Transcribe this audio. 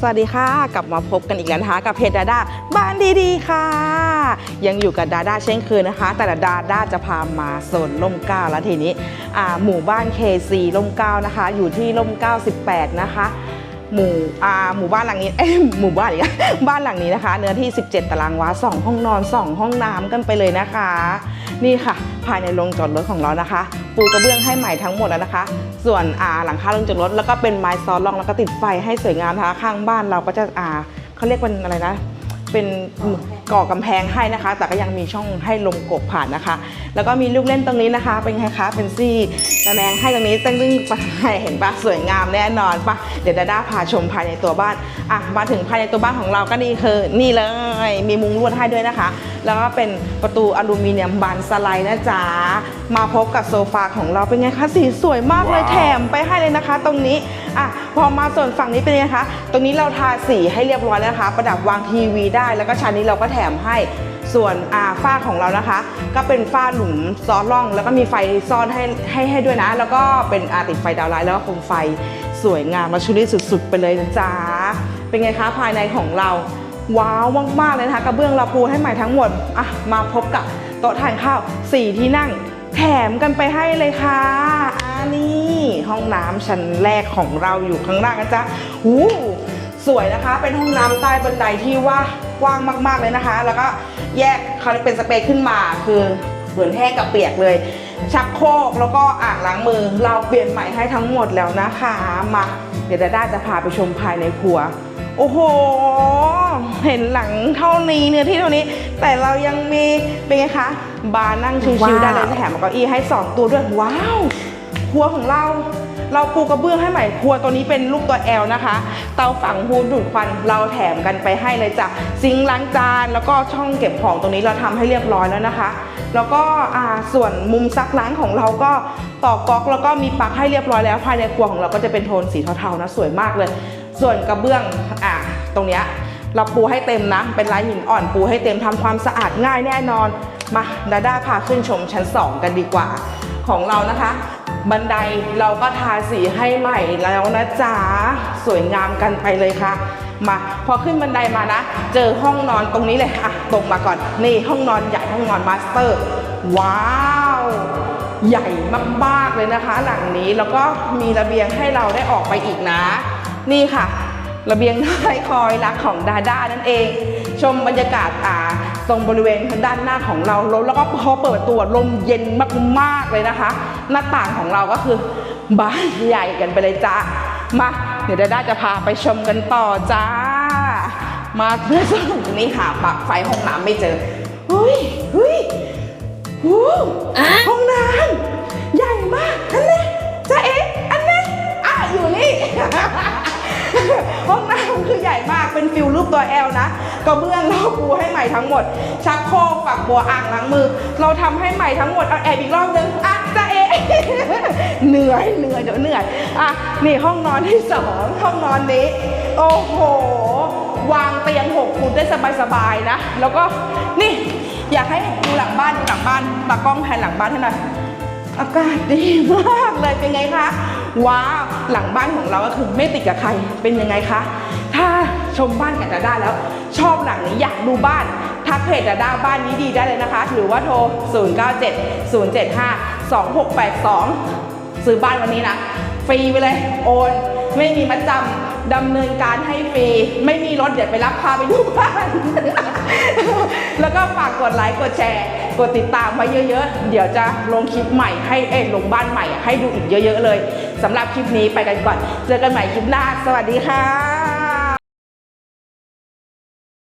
สวัสดีค่ะ กลับมาพบกันอีกแล้วนะคะ กับเพจดาด้าบ้านดีๆค่ะ ยังอยู่กับดาด้าเช่นเคยนะคะ แต่ดาด้าจะพามาโซนล่มเก้าแล้วทีนี้หมู่บ้าน KC ล่มเก้านะคะ อยู่ที่ล่มเก้าสิบแปดนะคะ หมู่อ่าหมู่บ้านหลังนี้เอ้หมู่บ้านอีกบ้านหลังนี้นะคะ เนื้อที่ 17 ตารางวา 2 ห้องนอน 2 ห้องน้ำกันไปเลยนะคะ นี่ค่ะ ภายในโรงจอดรถของเรานะคะ ปูกระเบื้องให้ใหม่ทั้งหมดแล้วนะคะ ส่วนอ่าหลังคาโรงจอดรถแล้วก็เป็นไม้ซอลล็องแล้วก็ติดไฟให้สวยงามนะคะข้างบ้านเราก็จะอ่าเขาเรียกเป็นอะไรนะ เป็นก่อกำแพงให้นะคะ แต่ก็ยังมีช่องให้ลมกบผ่านนะคะ แล้วก็มีลูกเล่นตรงนี้นะคะ เป็นไงคะเป็นซี่ระแนงให้ตรงนี้ตั้งตึ้งปะเห็นปะสวยงามแน่นอนปะเดี๋ยวดาด้าพาชมภายในตัวบ้านอะมาถึงภายในตัวบ้านของเราก็นี่คือนี่เลย มีมุ้งลวดให้ด้วยนะคะ แล้วก็เป็นประตูอลูมิเนียมบานสไลด์นะจ๊ะมาพบกับโซฟาของเราเป็นไงคะสีสวยมากเลยแถมไปให้เลยนะคะ ตรงนี้อะพอมาส่วนฝั่งนี้เป็นไงคะตรงนี้เราทาสีให้เรียบร้อยแล้วนะคะ ประดับวางทีวีได้แล้วก็ชั้นนี้เราก็แถมให้ส่วนอ่าฝ้าของเรานะคะ ก็เป็นฝ้าหลุมซ้อนร่อง แล้วก็มีไฟซ่อนให้ให้ให้ด้วยนะ แล้วก็เป็นอาติดไฟดาวไลท์แล้วก็โคมไฟสวยงามมาชุดนี้สุด ๆ ไปเลยนะจ๊ะเป็นไงคะภายในของเราว้าวมากๆเลยนะคะกระเบื้องเราปูให้ใหม่ทั้งหมดอะมาพบกับโต๊ะทานข้าวสี่ที่นั่ง แถมกันไปให้เลยค่ะอันนี้ห้องน้ำชั้นแรกของเราอยู่ข้างล่างนะจ๊ะหู สวยนะคะ เป็นห้องน้ำใต้บันไดที่ว่ากว้างมากๆเลยนะคะ แล้วก็แยกเขาเป็นสเปซขึ้นมาคือเหมือนแห้งกับเปียกเลย ชักโครกแล้วก็อ่างล้างมือ เราเปลี่ยนใหม่ให้ทั้งหมดแล้วนะคะมาเดี๋ยวดาด้าจะพาไปชมภายในครัว โอ้โห เห็นหลังเท่านี้เนื้อที่เท่านี้ แต่เรายังมีเป็นไงคะ บาร์นั่งชิวๆว้าวได้เลยแถมเก้าอี้ให้ 2 ตัวด้วย ว้าว ครัวของเรา เราปูกระเบื้องให้ใหม่ครัวตัวนี้เป็นลูกตัว L นะคะ เตาฝังหูดูดควันเราแถมกันไปให้เลยจ้ะซิงค์ล้างจาน แล้วก็ช่องเก็บของตรงนี้เราทำให้เรียบร้อยแล้วนะคะ แล้วก็ส่วนมุมซักล้างของเราก็ต่อก๊อกแล้วก็มีปลั๊กให้เรียบร้อยแล้วภายในครัวของเราก็จะเป็นโทนสีเทาๆนะสวยมากเลย ส่วนกระเบื้องอ่าตรงเนี้ยเราปูให้เต็มนะ เป็นลายหินอ่อนปูให้เต็มทำความสะอาดง่ายแน่นอน มาดาด้าพาขึ้นชมชั้น 2 กันดีกว่าของเรานะคะ บันไดเราก็ทาสีให้ใหม่แล้วนะจ๊ะ สวยงามกันไปเลยค่ะ มาพอขึ้นบันไดมานะ เจอห้องนอนตรงนี้เลยอะ ตรงมาก่อน นี่ห้องนอนใหญ่ห้องนอนมาสเตอร์ ว้าว ใหญ่มากๆเลยนะคะ หลังนี้แล้วก็มีระเบียงให้เราได้ออกไปอีกนะ นี่ค่ะ ระเบียงท้ายคอยรักของดาด้านั่นเอง ชมบรรยากาศอ่าตรงบริเวณด้านหน้าของเราแล้วก็พอเปิดตัวลมเย็นมากๆเลยนะคะ หน้าต่างของเราก็คือบ้านใหญ่กันไปเลยจ้ามาเดี๋ยวดาด้าจะพาไปชมกันต่อจ้า มาเพื่อสรุปนี้หาปลั๊กไฟห้องน้ำไม่เจอเฮ้ยเฮ้ยโอ้ห้องน้ำใหญ่มากอันนี้จ้าเอ๊ะอันนี้อะอยู่นี่ห้องน้ำคือใหญ่มากเป็นฟิลรูปตัวแอลนะกระเบื้องเราปูให้ใหม่ทั้งหมด ชักโครกฝักบัวอ่างล้างมือ เราทำให้ใหม่ทั้งหมดเอาแอบอีกรอบนึงอะจ้า เหนื่อยเหนื่อยเดี๋ยวเหนื่อยอะนี่ห้องนอนที่สองห้องนอนนี้ โอ้โห วางเตียงหกฟุตได้สบายๆนะ แล้วก็นี่ อยากให้ดูหลังบ้านดูหลังบ้านตากล้องแผนหลังบ้านให้หน่อยอากาศดีมากเลยเป็นไงคะว้าวหลังบ้านของเราก็คือไม่ติดกับใครเป็นยังไงคะถ้าชมบ้านกับดาด้าแล้ว ชอบหลังนี้อยากดูบ้านทักเพจดาด้าบ้านนี้ดีได้เลยนะคะ หรือว่าโทร 097 075 2682 ซื้อบ้านวันนี้นะ ฟรีไปเลย โอน ไม่มีมัดจำดำเนินการให้ฟรี ไม่มีรถเดี๋ยวไปรับพาไปดูบ้าน แล้วก็ฝากกดไลค์กดแชร์กดติดตามไว้เยอะๆ เดี๋ยวจะลงคลิปใหม่ให้เอ้ยลงบ้านใหม่ให้ดูอีกเยอะ ๆ เลยสำหรับคลิปนี้ไปกันก่อน เจอกันใหม่คลิปหน้า สวัสดีค่ะ